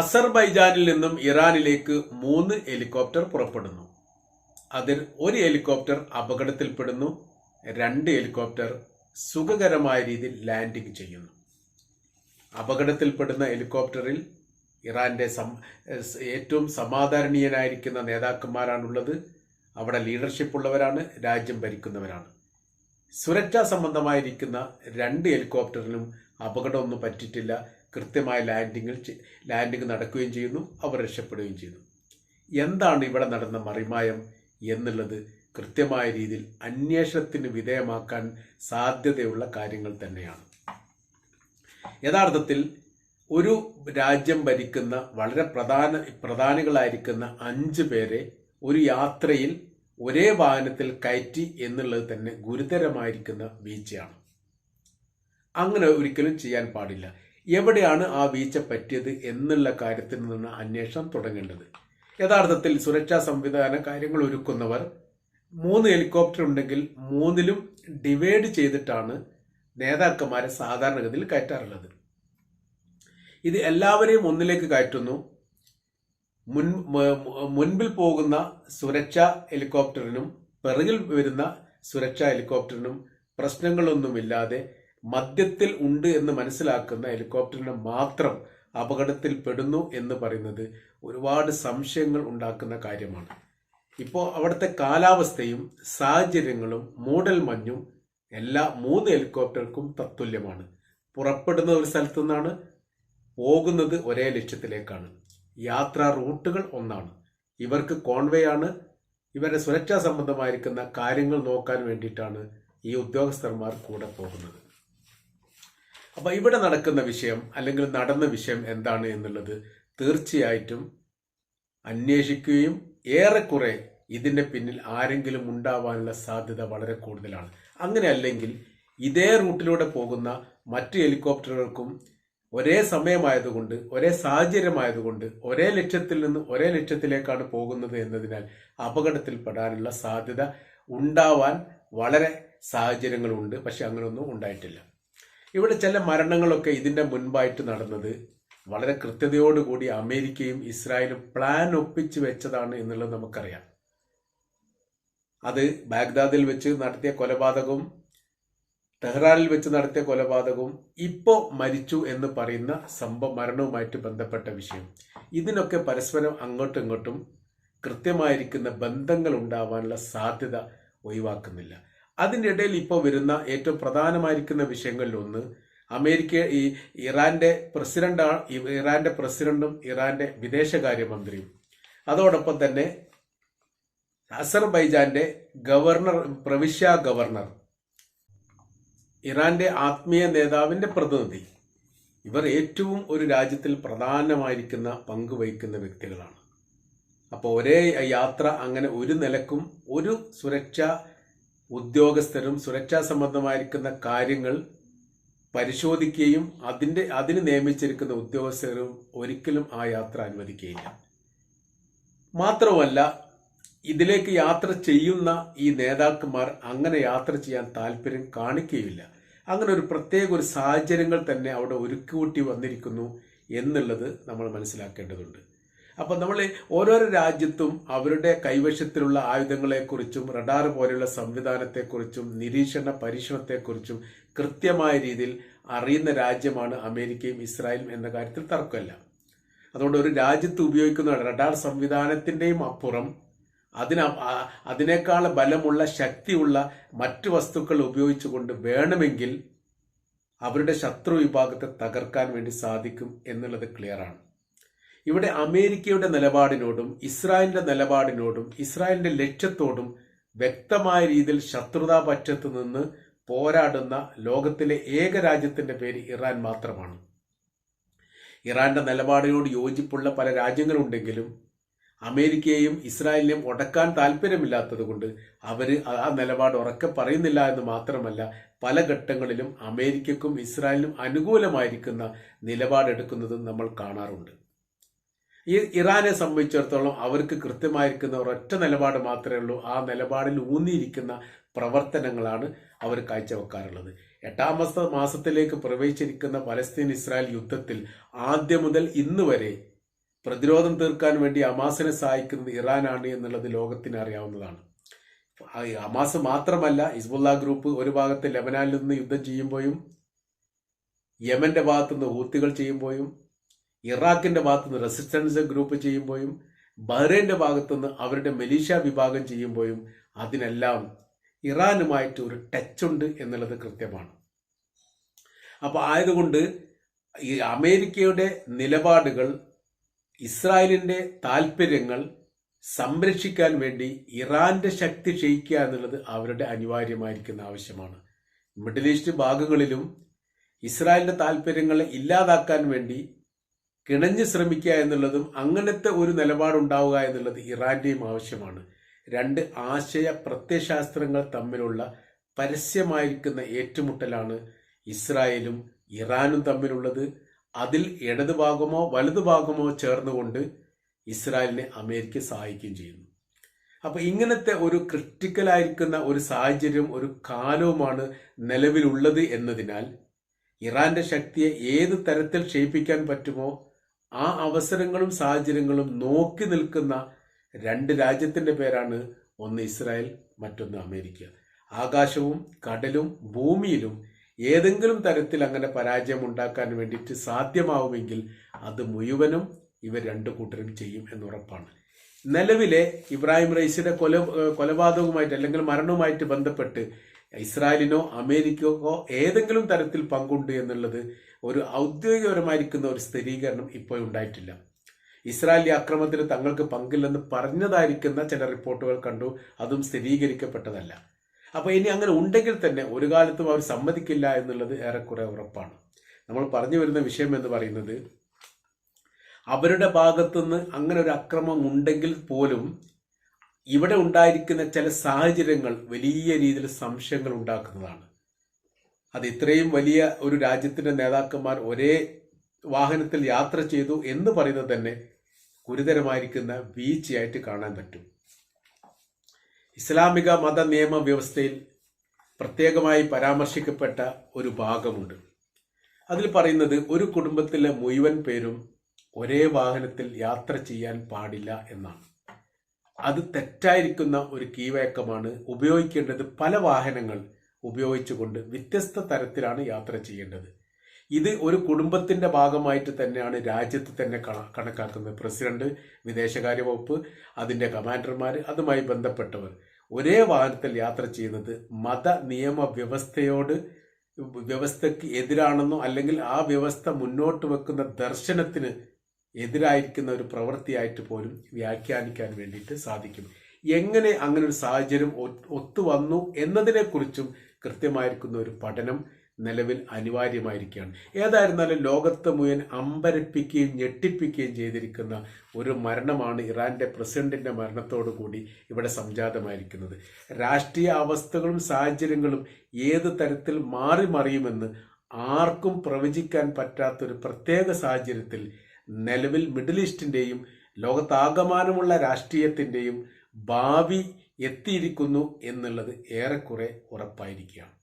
അസർബൈജാനിൽ നിന്നും ഇറാനിലേക്ക് മൂന്ന് ഹെലികോപ്റ്റർ പുറപ്പെടുന്നു. അതിൽ ഒരു ഹെലികോപ്റ്റർ അപകടത്തിൽപ്പെടുന്നു രണ്ട് ഹെലികോപ്റ്റർ സുഖകരമായ രീതിയിൽ ലാൻഡിംഗ് ചെയ്യുന്നു. അപകടത്തിൽപ്പെടുന്ന ഹെലികോപ്റ്ററിൽ ഇറാന്റെ ഏറ്റവും സമാധാരണീയനായിരിക്കുന്ന നേതാക്കന്മാരാണുള്ളത്. അവിടെ ലീഡർഷിപ്പ് ഉള്ളവരാണ് രാജ്യം ഭരിക്കുന്നവരാണ്. സുരക്ഷാ സംബന്ധമായിരിക്കുന്ന രണ്ട് ഹെലികോപ്റ്ററിനും അപകടമൊന്നും പറ്റിയിട്ടില്ല. കൃത്യമായ ലാൻഡിങ്ങിൽ ലാൻഡിങ് നടക്കുകയും ചെയ്യുന്നു അവർ രക്ഷപ്പെടുകയും ചെയ്യുന്നു. എന്താണ് ഇവിടെ നടന്ന മറിമായം എന്നുള്ളത് കൃത്യമായ രീതിയിൽ അന്വേഷണത്തിന് വിധേയമാക്കാൻ സാധ്യതയുള്ള കാര്യങ്ങൾ തന്നെയാണ്. യഥാർത്ഥത്തിൽ ഒരു രാജ്യം ഭരിക്കുന്ന വളരെ പ്രധാന പ്രധാനികളായിരിക്കുന്ന അഞ്ച് പേരെ ഒരു യാത്രയിൽ ഒരേ വാഹനത്തിൽ കയറ്റി എന്നുള്ളത് തന്നെ ഗുരുതരമായിരിക്കുന്ന വീഴ്ചയാണ്. അങ്ങനെ ഒരിക്കലും ചെയ്യാൻ പാടില്ല. എവിടെയാണ് ആ വീഴ്ച പറ്റിയത് എന്നുള്ള കാര്യത്തിൽ നിന്ന് അന്വേഷണം തുടങ്ങേണ്ടത്. യഥാർത്ഥത്തിൽ സുരക്ഷാ സംവിധാന കാര്യങ്ങൾ ഒരുക്കുന്നവർ മൂന്ന് ഹെലികോപ്റ്റർ ഉണ്ടെങ്കിൽ മൂന്നിലും ഡിവൈഡ് ചെയ്തിട്ടാണ് നേതാക്കന്മാരെ സാധാരണഗതിയിൽ കയറ്റാറുള്ളത്. ഇത് എല്ലാവരെയും ഒന്നിലേക്ക് കയറ്റുന്നു. മുൻ മുൻപിൽ പോകുന്ന സുരക്ഷാ ഹെലികോപ്റ്ററിനും പിറകിൽ വരുന്ന സുരക്ഷാ ഹെലികോപ്റ്ററിനും പ്രശ്നങ്ങളൊന്നുമില്ലാതെ മധ്യത്തിൽ ഉണ്ട് എന്ന് മനസ്സിലാക്കുന്ന ഹെലികോപ്റ്ററിന് മാത്രം അപകടത്തിൽ പെടുന്നു എന്ന് പറയുന്നത് ഒരുപാട് സംശയങ്ങൾ ഉണ്ടാക്കുന്ന കാര്യമാണ്. ഇപ്പോൾ അവിടുത്തെ കാലാവസ്ഥയും സാഹചര്യങ്ങളും മൂടൽ മഞ്ഞും എല്ലാ മൂന്ന് ഹെലികോപ്റ്റർക്കും തത്തുല്യമാണ്. പുറപ്പെടുന്ന ഒരു സ്ഥലത്തു നിന്നാണ് പോകുന്നത് ഒരേ ലക്ഷ്യത്തിലേക്കാണ്. യാത്രാ റൂട്ടുകൾ ഒന്നാണ്. ഇവർക്ക് കോൺവേ ആണ്. ഇവരുടെ സുരക്ഷാ സംബന്ധമായിരിക്കുന്ന കാര്യങ്ങൾ നോക്കാൻ വേണ്ടിയിട്ടാണ് ഈ ഉദ്യോഗസ്ഥന്മാർ കൂടെ പോകുന്നത്. അപ്പൊ ഇവിടെ നടക്കുന്ന വിഷയം അല്ലെങ്കിൽ നടന്ന വിഷയം എന്താണ് എന്നുള്ളത് തീർച്ചയായിട്ടും അന്വേഷിക്കുകയും ഏറെക്കുറെ ഇതിന്റെ പിന്നിൽ ആരെങ്കിലും ഉണ്ടാവാനുള്ള സാധ്യത വളരെ കൂടുതലാണ്. അങ്ങനെ അല്ലെങ്കിൽ ഇതേ റൂട്ടിലൂടെ പോകുന്ന മറ്റ് ഹെലികോപ്റ്ററുകൾക്കും ഒരേ സമയമായതുകൊണ്ട് ഒരേ സാഹചര്യമായതുകൊണ്ട് ഒരേ ലക്ഷ്യത്തിൽ നിന്ന് ഒരേ ലക്ഷ്യത്തിലേക്കാണ് പോകുന്നത് എന്നതിനാൽ അപകടത്തിൽപ്പെടാനുള്ള സാധ്യത ഉണ്ടാവാൻ വളരെ സാഹചര്യങ്ങളുണ്ട്. പക്ഷെ അങ്ങനെയൊന്നും ഉണ്ടായിട്ടില്ല. ഇവിടെ ചില മരണങ്ങളൊക്കെ ഇതിന്റെ മുൻപായിട്ട് നടന്നത്. വളരെ കൃത്യതയോടുകൂടി അമേരിക്കയും ഇസ്രായേലും പ്ലാൻ ഒപ്പിച്ച് വെച്ചതാണ് എന്നുള്ളത് നമുക്കറിയാം. അത് ബാഗ്ദാദിൽ വെച്ച് നടത്തിയ കൊലപാതകവും ടെഹ്റാനിൽ വെച്ച് നടത്തിയ കൊലപാതകവും ഇപ്പോ മരിച്ചു എന്ന് പറയുന്ന സംഭവ മരണവുമായിട്ട് ബന്ധപ്പെട്ട വിഷയം. ഇതിനൊക്കെ പരസ്പരം അങ്ങോട്ടും ഇങ്ങോട്ടും കൃത്യമായിരിക്കുന്ന ബന്ധങ്ങൾ ഉണ്ടാവാനുള്ള സാധ്യത ഒഴിവാക്കുന്നില്ല. അതിന്റെ ഇടയിൽ ഇപ്പോൾ വരുന്ന ഏറ്റവും പ്രധാനമായിരിക്കുന്ന വിഷയങ്ങളിൽ ഒന്ന് അമേരിക്ക ഈ ഇറാന്റെ പ്രസിഡന്റ് ഇറാന്റെ പ്രസിഡന്റും ഇറാന്റെ വിദേശകാര്യമന്ത്രിയും. അതോടൊപ്പം തന്നെ അസർബൈജാന്റെ ഗവർണർ പ്രവിശ്യ ഗവർണർ ഇറാന്റെ ആത്മീയ നേതാവിന്റെ പ്രതിനിധി. ഇവർ ഏറ്റവും ഒരു രാജ്യത്തിൽ പ്രധാനമായിരിക്കുന്ന പങ്ക് വഹിക്കുന്ന വ്യക്തികളാണ്. അപ്പോൾ ഒരേ യാത്ര അങ്ങനെ ഒരു നിലക്കും ഒരു സുരക്ഷാ ഉദ്യോഗസ്ഥരും സുരക്ഷാ സംബന്ധമായിരിക്കുന്ന കാര്യങ്ങൾ പരിശോധിക്കുകയും അതിന്റെ അതിന് നിയമിച്ചിരിക്കുന്ന ഉദ്യോഗസ്ഥരും ഒരിക്കലും ആ യാത്ര അനുവദിക്കുകയില്ല. മാത്രമല്ല ഇതിലേക്ക് യാത്ര ചെയ്യുന്ന ഈ നേതാക്കന്മാർ അങ്ങനെ യാത്ര ചെയ്യാൻ താല്പര്യം കാണിക്കുകയില്ല. അങ്ങനെ ഒരു പ്രത്യേക ഒരു സാഹചര്യങ്ങൾ തന്നെ അവിടെ ഒരുക്കൂട്ടി വന്നിരിക്കുന്നു എന്നുള്ളത് നമ്മൾ മനസ്സിലാക്കേണ്ടതുണ്ട്. അപ്പൊ നമ്മൾ ഓരോരോ രാജ്യത്തും അവരുടെ കൈവശത്തിലുള്ള ആയുധങ്ങളെക്കുറിച്ചും റഡാർ പോലെയുള്ള സംവിധാനത്തെക്കുറിച്ചും നിരീക്ഷണ പരീക്ഷണത്തെക്കുറിച്ചും കൃത്യമായ രീതിയിൽ അറിയുന്ന രാജ്യമാണ് അമേരിക്കയും ഇസ്രായേലും എന്ന കാര്യത്തിൽ തർക്കമല്ല. അതുകൊണ്ട് ഒരു രാജ്യത്ത് ഉപയോഗിക്കുന്ന റഡാർ സംവിധാനത്തിന്റെയും അപ്പുറം അതിന അതിനേക്കാൾ ബലമുള്ള ശക്തിയുള്ള മറ്റു വസ്തുക്കൾ ഉപയോഗിച്ചുകൊണ്ട് വേണമെങ്കിൽ അവരുടെ ശത്രു വിഭാഗത്തെ തകർക്കാൻ വേണ്ടി സാധിക്കും എന്നുള്ളത് ക്ലിയറാണ് ഇവിടെ അമേരിക്കയുടെ നിലപാടിനോടും ഇസ്രായേലിന്റെ നിലപാടിനോടും ഇസ്രായേലിന്റെ ലക്ഷ്യത്തോടും വ്യക്തമായ രീതിയിൽ ശത്രുതാ പക്ഷത്ത് നിന്ന് പോരാടുന്ന ലോകത്തിലെ ഏക രാജ്യത്തിന്റെ പേര് ഇറാൻ മാത്രമാണ്. ഇറാന്റെ നിലപാടിനോട് യോജിപ്പുള്ള പല രാജ്യങ്ങളുണ്ടെങ്കിലും അമേരിക്കയെയും ഇസ്രായേലിനെയും ഉടക്കാൻ താല്പര്യമില്ലാത്തതുകൊണ്ട് അവർ ആ നിലപാട് ഉറക്കെ പറയുന്നില്ല എന്ന് മാത്രമല്ല പല ഘട്ടങ്ങളിലും അമേരിക്കക്കും ഇസ്രായേലിനും അനുകൂലമായിരിക്കുന്ന നിലപാടെടുക്കുന്നതും നമ്മൾ കാണാറുണ്ട്. ഈ ഇറാനെ സംബന്ധിച്ചിടത്തോളം അവർക്ക് കൃത്യമായിരിക്കുന്ന ഒരൊറ്റ നിലപാട് മാത്രമേ ഉള്ളൂ. ആ നിലപാടിൽ ഊന്നിയിരിക്കുന്ന പ്രവർത്തനങ്ങളാണ് അവർ കാഴ്ചവെക്കാറുള്ളത്. എട്ടാം മാസ മാസത്തിലേക്ക് പ്രവേശിച്ചിരിക്കുന്ന പലസ്തീൻ ഇസ്രായേൽ യുദ്ധത്തിൽ ആദ്യം മുതൽ ഇന്ന് വരെ പ്രതിരോധം തീർക്കാൻ വേണ്ടി അമാസിനെ സഹായിക്കുന്നത് ഇറാനാണ് എന്നുള്ളത് ലോകത്തിന് അറിയാവുന്നതാണ്. അമാസ് മാത്രമല്ല ഹിസ്ബുല്ല ഗ്രൂപ്പ് ഒരു ഭാഗത്ത് ലെബനാനിൽ നിന്ന് യുദ്ധം ചെയ്യുമ്പോഴും യമന്റെ ഭാഗത്തുനിന്ന് ഹൂത്തികൾ ചെയ്യുമ്പോഴും ഇറാഖിന്റെ ഭാഗത്തുനിന്ന് റെസിസ്റ്റൻസ് ഗ്രൂപ്പ് ചെയ്യുമ്പോഴും ബഹ്റൈന്റെ ഭാഗത്തുനിന്ന് അവരുടെ മലീഷ്യ വിഭാഗം ചെയ്യുമ്പോഴും അതിനെല്ലാം ഇറാനുമായിട്ട് ഒരു ടച്ച് ഉണ്ട് എന്നുള്ളത് കൃത്യമാണ്. അപ്പോൾ ആയതുകൊണ്ട് ഈ അമേരിക്കയുടെ നിലപാടുകൾ ഇസ്രായേലിന്റെ താല്പര്യങ്ങൾ സംരക്ഷിക്കാൻ വേണ്ടി ഇറാന്റെ ശക്തി ക്ഷയിക്കുക എന്നുള്ളത് അവരുടെ അനിവാര്യമായിരിക്കുന്ന ആവശ്യമാണ്. മിഡിൽ ഈസ്റ്റ് ഭാഗങ്ങളിലും ഇസ്രായേലിന്റെ താല്പര്യങ്ങളെ ഇല്ലാതാക്കാൻ വേണ്ടി കിണഞ്ഞ് ശ്രമിക്കുക എന്നുള്ളതും അങ്ങനത്തെ ഒരു നിലപാടുണ്ടാവുക എന്നുള്ളത് ഇറാന്റെയും ആവശ്യമാണ്. രണ്ട് ആശയ പ്രത്യശാസ്ത്രങ്ങൾ തമ്മിലുള്ള പരസ്യമായിരിക്കുന്ന ഏറ്റുമുട്ടലാണ് ഇസ്രായേലും ഇറാനും തമ്മിലുള്ളത്. അതിൽ ഇടതുഭാഗമോ വലതുഭാഗമോ ചേർന്നുകൊണ്ട് ഇസ്രായേലിനെ അമേരിക്ക സഹായിക്കുകയും ചെയ്യുന്നു. അപ്പോൾ ഇങ്ങനത്തെ ഒരു ക്രിട്ടിക്കലായിരിക്കുന്ന ഒരു സാഹചര്യം ഒരു കാലവുമാണ് നിലവിലുള്ളത് എന്നതിനാൽ ഇറാന്റെ ശക്തിയെ ഏത് തരത്തിൽ ക്ഷയിപ്പിക്കാൻ പറ്റുമോ ആ അവസരങ്ങളും സാഹചര്യങ്ങളും നോക്കി നിൽക്കുന്ന രണ്ട് രാജ്യത്തിന്റെ പേരാണ് ഒന്ന് ഇസ്രായേൽ മറ്റൊന്ന് അമേരിക്ക. ആകാശവും കടലും ഭൂമിയിലും ഏതെങ്കിലും തരത്തിൽ അങ്ങനെ പരാജയം ഉണ്ടാക്കാൻ വേണ്ടിയിട്ട് സാധ്യമാവുമെങ്കിൽ അത് മുഴുവനും ഇവർ രണ്ടു കൂട്ടരും ചെയ്യും എന്നുറപ്പാണ്. നിലവിലെ ഇബ്രാഹിം റൈസിന്റെ കൊല കൊലപാതകവുമായിട്ട് അല്ലെങ്കിൽ മരണവുമായിട്ട് ബന്ധപ്പെട്ട് ഇസ്രായേലിനോ അമേരിക്കക്കോ ഏതെങ്കിലും തരത്തിൽ പങ്കുണ്ട് എന്നുള്ളത് ഒരു ഔദ്യോഗികപരമായിരിക്കുന്ന ഒരു സ്ഥിരീകരണം ഇപ്പോൾ ഉണ്ടായിട്ടില്ല. ഇസ്രായേലി ആക്രമണത്തിന് തങ്ങൾക്ക് പങ്കില്ലെന്ന് പറഞ്ഞതായിരിക്കുന്ന ചില റിപ്പോർട്ടുകൾ കണ്ടു. അതും സ്ഥിരീകരിക്കപ്പെട്ടതല്ല. അപ്പോൾ ഇനി അങ്ങനെ ഉണ്ടെങ്കിൽ തന്നെ ഒരു കാലത്തും അവർ സമ്മതിക്കില്ല എന്നുള്ളത് ഏറെക്കുറെ ഉറപ്പാണ്. നമ്മൾ പറഞ്ഞു വരുന്ന വിഷയം എന്ന് പറയുന്നത് അവരുടെ ഭാഗത്തുനിന്ന് അങ്ങനെ ഒരു അക്രമം ഉണ്ടെങ്കിൽ പോലും ഇവിടെ ഉണ്ടായിരിക്കുന്ന ചില സാഹചര്യങ്ങൾ വലിയ രീതിയിൽ സംശയങ്ങൾ ഉണ്ടാക്കുന്നതാണ്. അത് ഇത്രയും വലിയ ഒരു രാജ്യത്തിന്റെ നേതാക്കന്മാർ ഒരേ വാഹനത്തിൽ യാത്ര ചെയ്തു എന്ന് പറയുന്നത് തന്നെ ഗുരുതരമായിരിക്കുന്ന വീഴ്ചയായിട്ട് കാണാൻ പറ്റും. ഇസ്ലാമിക മത നിയമ വ്യവസ്ഥയിൽ പ്രത്യേകമായി പരാമർശിക്കപ്പെട്ട ഒരു ഭാഗമുണ്ട്. അതിൽ പറയുന്നത് ഒരു കുടുംബത്തിലെ മുഴുവൻ പേരും ഒരേ വാഹനത്തിൽ യാത്ര ചെയ്യാൻ പാടില്ല എന്നാണ്. അത് തെറ്റായിരിക്കുന്ന ഒരു കീവേക്കമാണ് ഉപയോഗിക്കേണ്ടത് പല വാഹനങ്ങൾ ഉപയോഗിച്ചുകൊണ്ട് വ്യത്യസ്ത തരത്തിലാണ് യാത്ര ചെയ്യേണ്ടത്. ഇത് ഒരു കുടുംബത്തിന്റെ ഭാഗമായിട്ട് തന്നെയാണ് രാജ്യത്ത് തന്നെ കണക്കാക്കുന്നത്. പ്രസിഡന്റ് വിദേശകാര്യ വകുപ്പ് അതിന്റെ കമാൻഡർമാർ അതുമായി ബന്ധപ്പെട്ടവർ. ഒരേ വാഹനത്തിൽ യാത്ര ചെയ്യുന്നത് മത നിയമ വ്യവസ്ഥയോട് വ്യവസ്ഥയ്ക്ക് എതിരാണെന്നോ അല്ലെങ്കിൽ ആ വ്യവസ്ഥ മുന്നോട്ട് വെക്കുന്ന ദർശനത്തിന് എതിരായിരിക്കുന്ന ഒരു പ്രവൃത്തിയായിട്ട് പോലും വ്യാഖ്യാനിക്കാൻ വേണ്ടിയിട്ട് സാധിക്കും. എങ്ങനെ അങ്ങനെ ഒരു സാഹചര്യം ഒത്തുവന്നു എന്നതിനെക്കുറിച്ചും കൃത്യമായിരിക്കുന്ന ഒരു പഠനം നിലവിൽ അനിവാര്യമായിരിക്കുകയാണ്. ഏതായിരുന്നാലും ലോകത്ത് മുഴുവൻ അമ്പരപ്പിക്കുകയും ഞെട്ടിപ്പിക്കുകയും ചെയ്തിരിക്കുന്ന ഒരു മരണമാണ് ഇറാന്റെ പ്രസിഡന്റിന്റെ മരണത്തോടു കൂടി ഇവിടെ സംജാതമായിരിക്കുന്നത്. രാഷ്ട്രീയ അവസ്ഥകളും സാഹചര്യങ്ങളും ഏത് തരത്തിൽ മാറി മറിയുമെന്ന് ആർക്കും പ്രവചിക്കാൻ പറ്റാത്ത ഒരു പ്രത്യേക സാഹചര്യത്തിൽ നിലവിൽ മിഡിൽ ഈസ്റ്റിന്റെയും ലോകത്താകമാനമുള്ള രാഷ്ട്രീയത്തിന്റെയും ഭാവി എത്തിയിരിക്കുന്നു എന്നുള്ളത് ഏറെക്കുറെ ഉറപ്പായിരിക്കുകയാണ്.